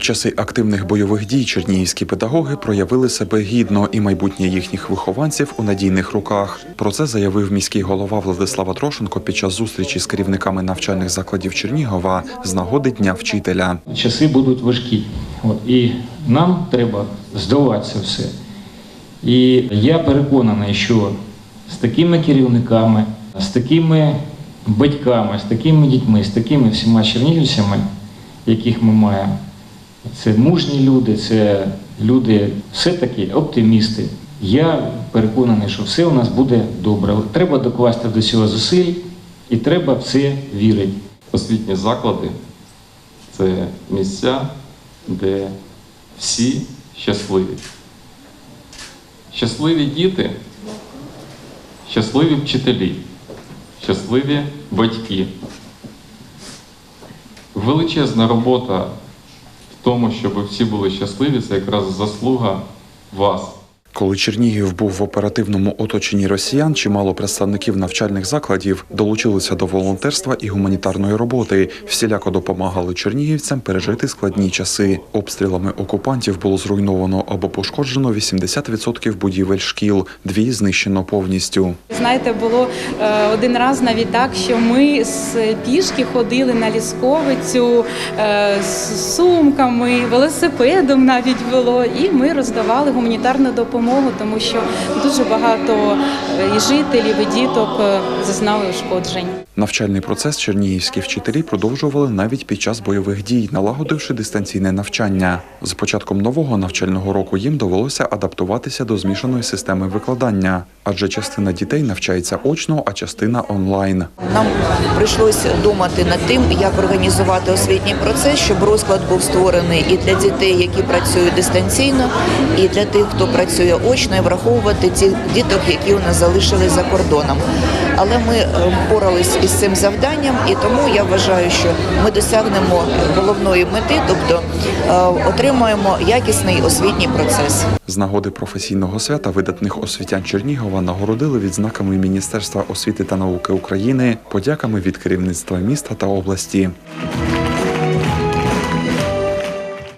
Часи активних бойових дій чернігівські педагоги проявили себе гідно і майбутнє їхніх вихованців у надійних руках. Про це заявив міський голова Владислава Трошенко під час зустрічі з керівниками навчальних закладів Чернігова з нагоди Дня вчителя. часи будуть важкі. І нам треба здолати це все. І я переконаний, що з такими керівниками, з такими батьками, з такими дітьми, з такими всіма чернігівцями, яких ми маємо, це мужні люди, це люди все-таки оптимісти. Я переконаний, що все у нас буде добре. Треба докласти до цього зусиль і треба в це вірити. Освітні заклади це місця, де всі щасливі. Щасливі діти, щасливі вчителі, щасливі батьки. Величезна робота тому, щоб всі були щасливі, це якраз заслуга вас. Коли Чернігів був в оперативному оточенні росіян, чимало представників навчальних закладів долучилися до волонтерства і гуманітарної роботи, всіляко допомагали чернігівцям пережити складні часи. Обстрілами окупантів було зруйновано або пошкоджено 80% будівель шкіл, дві знищено повністю. Знаєте, було е, один раз навіть так, що ми з пішки ходили на лісковицю е, з сумками, велосипедом навіть було, і ми роздавали гуманітарну допомогу, тому що дуже багато е, і жителів, і діток е, зазнали ушкоджень. Навчальний процес чернігівські вчителі продовжували навіть під час бойових дій, налагодивши дистанційне навчання. З початком нового навчального року їм довелося адаптуватися до змішаної системи викладання, адже частина дітей навчається очно, а частина онлайн. Нам прийшлося думати над тим, як організувати освітній процес, щоб розклад був створений і для дітей, які працюють дистанційно, і для тих, хто працює очно, і враховувати ті діток, які у нас залишились за кордоном. Але ми е, впорались із цим завданням, і тому я вважаю, що ми досягнемо головної мети, тобто е, отримаємо якісний освітній процес. З нагоди професійного свята видатних освітян Чернігова нагородили відзнаками Міністерства освіти та науки України, подяками від керівництва міста та області.